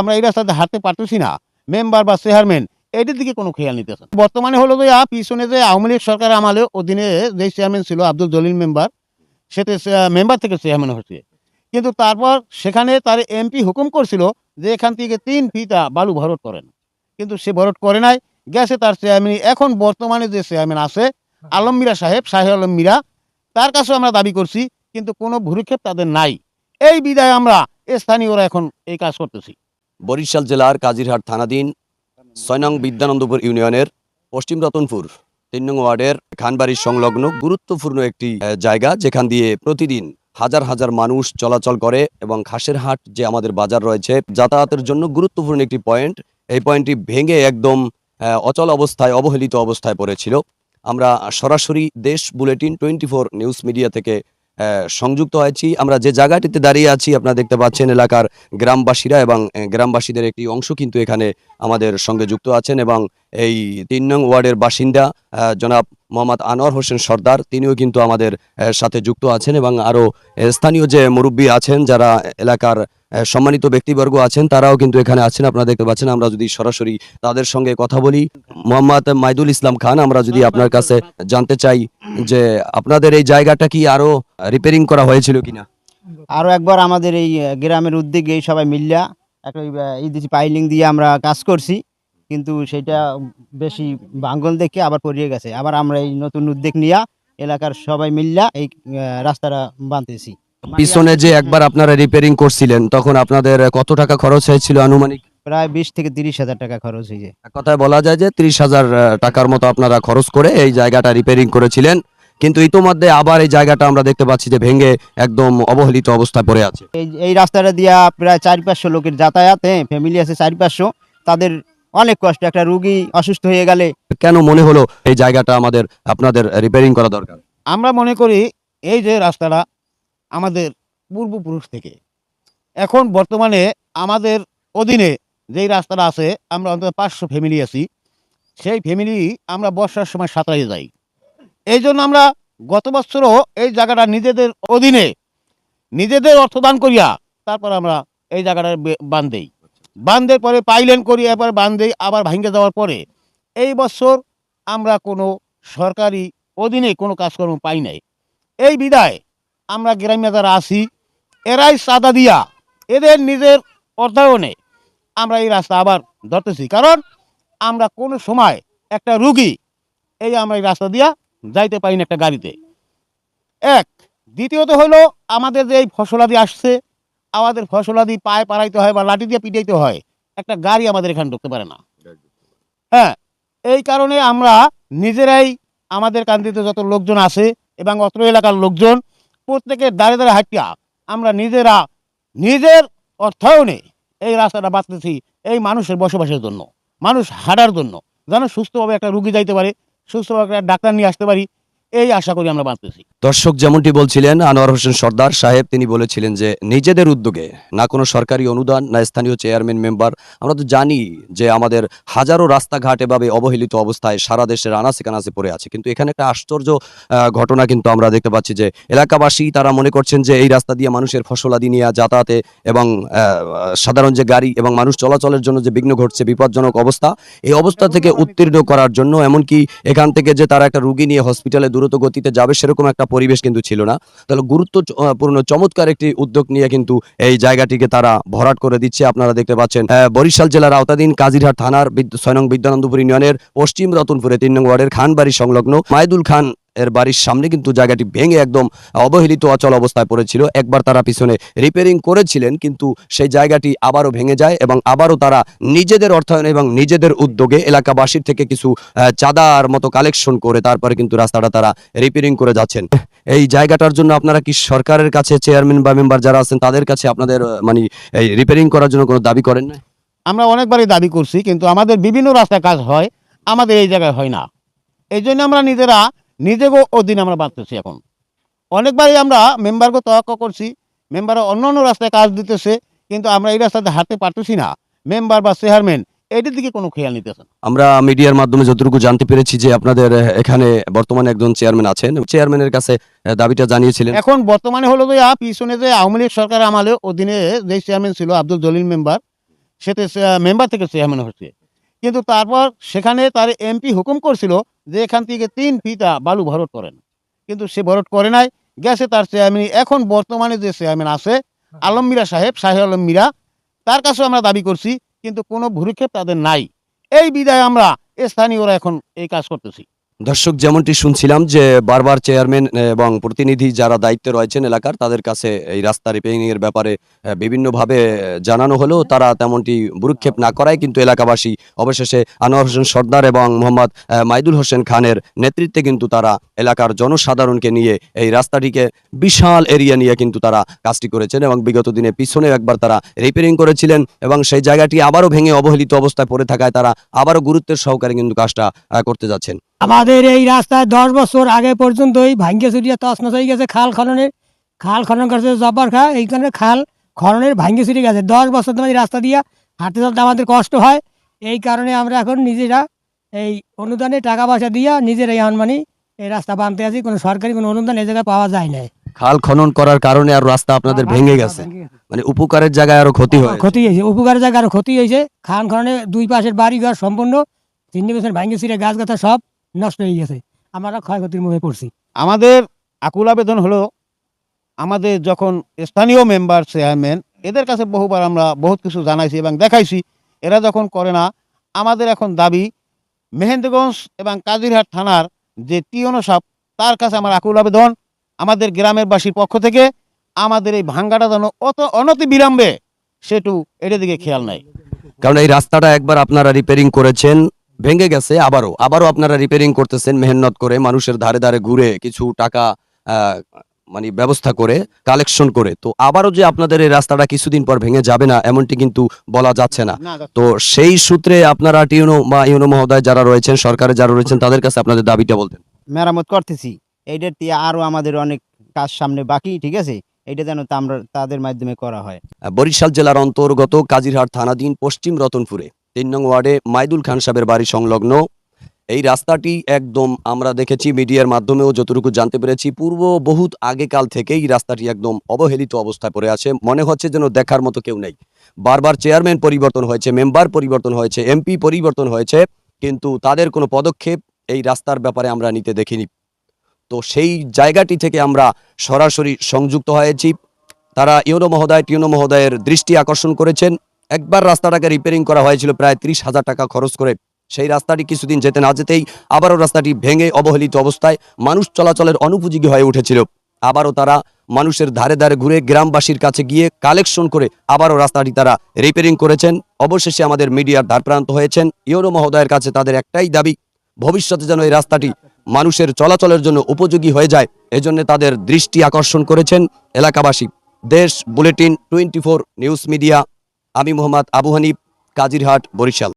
আমরা এই রাস্তাতে হাঁটতে পারতেছি না। মেম্বার বা চেয়ারম্যান এটির দিকে কোনো খেয়াল নিতেছে। বর্তমানে হলো যে পিছনে যে আওয়ামী লীগ সরকার আমলে অধীনে যে চেয়ারম্যান ছিল, আব্দুল জলিল মেম্বার সেতে মেম্বার থেকে চেয়ারম্যান হচ্ছে কিন্তু তারপর সেখানে তার এমপি হুকুম করছিল যে, এখান থেকে তিন ফিটা বালু ভরট করেন কিন্তু সে ভরট করে নাই, গেছে তার চেয়ারম্যান। এখন বর্তমানে যে চেয়ারম্যান আছে আলম মীরা সাহেব সাহেব আলম মীরা তার কাছেও আমরা দাবি করছি, কিন্তু কোনো ভুরুক্ষেপ তাদের নাই। এই বিদায় আমরা স্থানীয়রা এখন এই কাজ করতেছি। বরিশাল জেলার কাজিরহাট থানাধীন ছয় নং বিদ্যানন্দপুর ইউনিয়নের পশ্চিম রতনপুর, তিন নং ওয়ার্ডের খানবাড়ির সংলগ্ন গুরুত্বপূর্ণ একটি জায়গা যেখান দিয়ে প্রতিদিন হাজার হাজার মানুষ চলাচল করে এবং খাসের হাট যে আমাদের বাজার রয়েছে, যাতায়াতের জন্য গুরুত্বপূর্ণ একটি পয়েন্ট। এই পয়েন্টটি ভেঙে একদম অচল অবস্থায়, অবহেলিত অবস্থায় পড়েছিল। আমরা সরাসরি Desh bulletin twenty four news media থেকে সংযুক্ত হয়েছি। আমরা যে জায়গাটিতে দাঁড়িয়ে আছি, আপনারা দেখতে পাচ্ছেন এলাকার গ্রামবাসীরা এবং গ্রামবাসীদের একটি অংশ কিন্তু এখানে আমাদের সঙ্গে যুক্ত আছেন এবং এই তিন নং ওয়ার্ডের বাসিন্দা জনাব মোহাম্মদ আনোয়ার হোসেন সর্দার, তিনিও কিন্তু আমাদের সাথে যুক্ত আছেন এবং আরও স্থানীয় যে মুরব্বী আছেন যারা এলাকার সম্মানিত ব্যক্তিবর্গ আছেন, তারাও কিন্তু এখানে আছেন, আপনারা দেখতে পাচ্ছেন, আমরা যদি সরাসরি তাদের সঙ্গে কথা বলি। মোহাম্মদ মাইদুল ইসলাম খান, আমরা যদি আপনার কাছে জানতে চাই যে আপনাদের এই জায়গাটা কি আরও রিপেয়ারিং করা হয়েছিল কিনা? আরও একবার আমাদের এই গ্রামের উদ্যোগে এই সবাই মিল্লা একটা এই পাইলিং দিয়ে আমরা কাজ করছি, কিন্তু সেটা বেশি ভাঙ্গন দেখে আবার পড়িয়ে গেছে। আবার আমরা এই নতুন উদ্যোগ নিয়ে এলাকার সবাই মিল্লা এই রাস্তাটা বানতেছি। পিছনে যে একবার আপনারা রিপেয়ারিং করছিলেন তখন আপনাদের কত টাকা খরচ হয়েছিল আনুমানিক? প্রায় বিশ থেকে তিরিশ হাজার টাকা খরচ হয়েছে। এক কথায় বলা যায় যে ত্রিশ হাজার টাকার মতো আপনারা খরচ করে এই জায়গাটা রিপেয়ারিং করেছিলেন। কিন্তু ইতোমধ্যে আবার এই জায়গাটা আমরা দেখতে পাচ্ছি যে ভেঙে একদম অবহেলিত অবস্থায় পড়ে আছে। এই এই রাস্তাটা দিয়া প্রায় চার পাঁচশো লোকের যাতায়াত হ্যাঁ ফ্যামিলি আছে চার পাঁচশো। তাদের অনেক কষ্ট একটা রুগী অসুস্থ হয়ে গেলে। কেন মনে হলো এই জায়গাটা আমাদের আপনাদের রিপেয়ারিং করা দরকার? আমরা মনে করি এই যে রাস্তাটা আমাদের পূর্বপুরুষ থেকে। এখন বর্তমানে আমাদের অধীনে যেই রাস্তাটা আছে, আমরা অন্তত পাঁচশো ফ্যামিলি আছি। সেই ফ্যামিলি আমরা বর্ষার সময় সাঁতরাইয়ে যাই। এই জন্য আমরা গত বছরও এই জায়গাটা নিজেদের অধীনে নিজেদের অর্থদান করিয়া তারপর আমরা এই জায়গাটা বে- বান দেই। বান্ধের পরে পাইলেন করি এবার বান দেই, আবার ভাঙ্গে যাওয়ার পরে এই বছর আমরা কোনো সরকারি অধীনে কোনো কাজকর্ম পাই নাই। এই বিদায় আমরা গ্রামে যারা আছি, এরাই চাঁদা দিয়া এদের নিজের অর্থায়নে আমরা এই রাস্তা আবার ধরতেছি। কারণ আমরা কোনো সময় একটা রুগী এই আমরা এই রাস্তা দিয়া যাইতে পারি না একটা গাড়িতে। এক, দ্বিতীয়ত হলো আমাদের যে এই ফসলাদি আসছে, আমাদের ফসলাদি পায়ে পাড়াইতে হয় বা লাঠি দিয়ে পিটাইতে হয়, একটা গাড়ি আমাদের এখানে ঢুকতে পারে না। হ্যাঁ এই কারণে আমরা নিজেরাই আমাদের কান্দিতে যত লোকজন আছে এবং অত্র এলাকার লোকজন প্রত্যেকের দাঁড়ে দাঁড়িয়ে হাঁটিয়া আমরা নিজেরা, নিজের অর্থায়নে এই রাস্তাটা বাঁচতেছি এই মানুষের বসবাসের জন্য, মানুষ হাঁটার জন্য। যেন সুস্থভাবে একটা রুগী যাইতে পারে, সুস্থভাবে একটা ডাক্তার নিয়ে আসতে পারি এই আশা করি আমরা বাঁচতেছি। দর্শক যেমনটি বলছিলেন, আনোয়ার হোসেন সর্দার সাহেব, তিনি বলেছিলেন যে নিজেদের উদ্যোগে না কোনো সরকারি অনুদান, না স্থানীয় চেয়ারম্যান, মেম্বার, আমরা তো জানি যে আমাদের হাজারো রাস্তাঘাট এভাবে অবহেলিত অবস্থায় সারা দেশের আনাচে কানাচে পড়ে আছে। কিন্তু এখানে একটা আশ্চর্য ঘটনা কিন্তু আমরা দেখতে পাচ্ছি যে এলাকাবাসী তারা মনে করছেন যে এই রাস্তা দিয়ে মানুষের ফসলাদি নিয়ে যাতায়াতে এবং সাধারণ যে গাড়ি এবং মানুষ চলাচলের জন্য যে বিঘ্ন ঘটছে, বিপজ্জনক অবস্থা, এই অবস্থা থেকে উত্তীর্ণ করার জন্য, এমনকি এখান থেকে যে তারা একটা রুগী নিয়ে হসপিটালে দ্রুত গতিতে যাবে সেরকম একটা পরিবেশ কিন্তু ছিল না। তাহলে গুরুত্বপূর্ণ চমৎকার একটি উদ্যোগ নিয়ে কিন্তু এই জায়গাটিকে তারা ভরাট করে দিচ্ছে। আপনারা দেখতে পাচ্ছেন বরিশাল জেলার আওতাধীন কাজিরহাট থানার ছয় নং বিদ্যানন্দপুর ইউনিয়নের পশ্চিম রতনপুরে তিন নং ওয়ার্ডের খানবাড়ি সংলগ্ন মাইদুল খান এর বাড়ির সামনে কিন্তু জায়গাটি ভেঙে একদম অবহেলিত অচল অবস্থায় পড়েছিল। একবার তারা পিছনে রিপেয়ারিং করেছিলেন, কিন্তু সেই জায়গাটি আবারও ভেঙে যায় এবং আবারও তারা নিজেদের অর্থায়ন এবং নিজেদের উদ্যোগে এলাকাবাসীর থেকে কিছু চাঁদার মতো কালেকশন করে তারপরে কিন্তু রাস্তাটা তারা রিপেয়ারিং করে যাচ্ছেন। এই জায়গাটার জন্য আপনারা কি সরকারের কাছে চেয়ারম্যান বা মেম্বার যারা আছেন, তাদের কাছে আপনাদের মানে এই রিপেয়ারিং করার জন্য কোনো দাবি করেন না আমরা অনেকবারই দাবি করছি, কিন্তু আমাদের বিভিন্ন রাস্তায় কাজ হয়, আমাদের এই জায়গায় হয় না। এই জন্য আমরা নিজেরা নিজেকে অধীনে আমরা বাঁচতেছি এখন। অনেকবারই আমরা মেম্বারকে তওয়াক্ক করছি মেম্বার অন্য অন্য রাস্তায় কাজ দিতেছে কিন্তু আমরা এই রাস্তাতে হাঁটতে পারতেছি না। মেম্বার বা চেয়ারম্যান এটির দিকে কোনো খেয়াল নিতেছে না। আমরা মিডিয়ার মাধ্যমে যতটুকু জানতে পেরেছি যে আপনাদের এখানে বর্তমানে একজন চেয়ারম্যান আছেন। চেয়ারম্যানের কাছে দাবিটা জানিয়েছিলেন। এখন বর্তমানে হলো যে পিছনে যে আওয়ামী লীগ সরকার আমলে অধীনে যে চেয়ারম্যান ছিল আব্দুল জলিল মেম্বার সেতে মেম্বার থেকে চেয়ারম্যান হচ্ছে। কিন্তু তারপর সেখানে তার এমপি হুকুম করছিল যে এখান থেকে তিন ফিতা বালু ভরট করেন কিন্তু সে ভরট করে নাই গেছে তার চেয়ারম্যান এখন বর্তমানে যে চেয়ারম্যান আছে আলম মীরা সাহেব শাহে আলম মীরা তার কাছেও আমরা দাবি করছি কিন্তু কোনো ভুরুক্ষেপ তাদের নাই। এই বিদায় আমরা স্থানীয়রা এখন এই কাজ করতেছি। দর্শক, যেমনটি শুনছিলাম যে বারবার চেয়ারম্যান এবং প্রতিনিধি যারা দায়িত্বে রয়েছেন এলাকার, তাদের কাছে এই রাস্তা রিপেয়ারিং এর ব্যাপারে বিভিন্নভাবে জানানো হলেও তারা তেমনটি ভ্রুক্ষেপ না করায়, কিন্তু এলাকাবাসী অবশেষে আনোয়ার হোসেন সর্দার এবং মোহাম্মদ মাইদুল হোসেন খানের নেতৃত্বে কিন্তু তারা এলাকার জনসাধারণকে নিয়ে এই রাস্তাটিকে বিশাল এরিয়া নিয়ে কিন্তু তারা কাজটি করেছেন এবং বিগত দিনে পিছনেও একবার তারা রিপেয়ারিং করেছিলেন এবং সেই জায়গাটি আবারও ভেঙে অবহেলিত অবস্থায় পড়ে থাকায় তারা আবারও গুরুত্বের সহকারে কিন্তু কাজটা করতে যাচ্ছেন। আমাদের এই রাস্তায় দশ বছর আগে পর্যন্তই ভাঙ্গে চুরিয়া তছনছ হয়ে গেছে খাল খননের খাল খনন করছে জব্বার খা এইখানে খাল খননের ভাঙ্গে চুরি গেছে। দশ বছর ধরে রাস্তা দিয়া হাঁটতে চলতে আমাদের কষ্ট হয়। এই কারণে আমরা এখন নিজেরা এই অনুদানে টাকা পয়সা দিয়া নিজেরাই আনমানি এই রাস্তা বানতে আছি। কোনো সরকারি কোনো অনুদান এই জায়গায় পাওয়া যায় না খাল খনন করার কারণে আর রাস্তা আপনাদের ভেঙে গেছে। মানে উপকারের জায়গায় আরও ক্ষতি হয় ক্ষতি হয়েছে উপকারের জায়গায় আরও ক্ষতি হয়েছে। খান খননে দুই পাশের বাড়ি ঘর সম্পূর্ণ তিন বছর ভাঙ্গে চুরে গাছ গাছা সব নষ্ট হয়ে গেছে। আমরা ক্ষয়ক্ষতির মুখে পড়ছি। আমাদের আকুল আবেদন হলো আমাদের যখন স্থানীয় মেম্বার চেয়ারম্যান এদের কাছে বহুবার আমরা বহুত কিছু জানাইছি এবং দেখাইছি। এরা যখন করে না আমাদের এখন দাবি মেহেন্দ্রগঞ্জ এবং কাজিরহাট থানার যে টিওনো সাপ তার কাছে আমার আকুল আবেদন। আমাদের গ্রামের বাসীর পক্ষ থেকে আমাদের এই ভাঙ্গাটা যেন অত অনতি বিলম্বে সেটু এটার দিকে খেয়াল নাই। কারণ এই রাস্তাটা একবার আপনারা রিপেয়ারিং করেছেন ভেঙে গেছে আবারও। আবারও আপনারা রিপেয়ারিং করতেছেন মেহনত করে মানুষের ধারে ধারে ঘুরে কিছু টাকা মানে ব্যবস্থা করে কালেকশন করে। তো আবারও যে আপনাদের এই রাস্তাটা কিছুদিন পর ভেঙে যাবে না এমনটি কিন্তু বলা যাচ্ছে না। তো সেই সূত্রে আপনারা টিউনো বা ইউনো মহোদয় যারা রয়েছেন সরকারে যারা রয়েছেন তাদের কাছে আপনাদের দাবিটা বলতেন। মেরামত করতেছি। এইটার দিয়ে আরও আমাদের অনেক কাজ সামনে বাকি ঠিক আছে? এটা যেন আমরা তাদের মাধ্যমে করা হয়। বরিশাল জেলার অন্তর্গত কাজিরহাট থানাধীন পশ্চিম রতনপুরে তিন নং ওয়ার্ডে মাইদুল খান সাহেবের বাড়ি সংলগ্ন। এই রাস্তাটি একদম আমরা দেখেছি মিডিয়ার মাধ্যমেও যতটুকু জানতে পেরেছি, পূর্ব বহুত আগেকাল থেকেই রাস্তাটি একদম অবহেলিত অবস্থায় পড়ে আছে। মনে হচ্ছে যেন দেখার মতো কেউ নেই। বারবার চেয়ারম্যান পরিবর্তন হয়েছে, মেম্বার পরিবর্তন হয়েছে, এমপি পরিবর্তন হয়েছে, কিন্তু তাদের কোনো পদক্ষেপ এই রাস্তার ব্যাপারে আমরা নিতে দেখিনি। তো সেই জায়গাটি থেকে আমরা সরাসরি সংযুক্ত হয়েছি। তারা ইউনো মহোদয়, টিউনো মহোদয়ের দৃষ্টি আকর্ষণ করেছেন। একবার রাস্তাটাকে রিপেয়ারিং করা হয়েছিল প্রায় ত্রিশ হাজার টাকা খরচ করে। সেই রাস্তাটি কিছুদিন যেতে না যেতেই আবারও রাস্তাটি ভেঙে অবহেলিত অবস্থায় মানুষ চলাচলের অনুপযোগী হয়ে উঠেছিল। আবারও তারা মানুষের ধারে ধারে ঘুরে গ্রামবাসীর কাছে গিয়ে কালেকশন করে আবারও রাস্তাটি তারা রিপেয়ারিং করেছেন। অবশেষে আমাদের মিডিয়ার ধারপ্রান্ত হয়েছেন। ইউনো মহোদয়ের কাছে তাদের একটাই দাবি, ভবিষ্যতে যেন এই রাস্তাটি মানুষের চলাচলের জন্য উপযোগী হয়ে যায়। এজন্য তাদের দৃষ্টি আকর্ষণ করেছেন এলাকাবাসী। Desh bulletin twenty four news media. আমি মোহাম্মদ আবু হানিফ কাজিরহাট বরিশাল।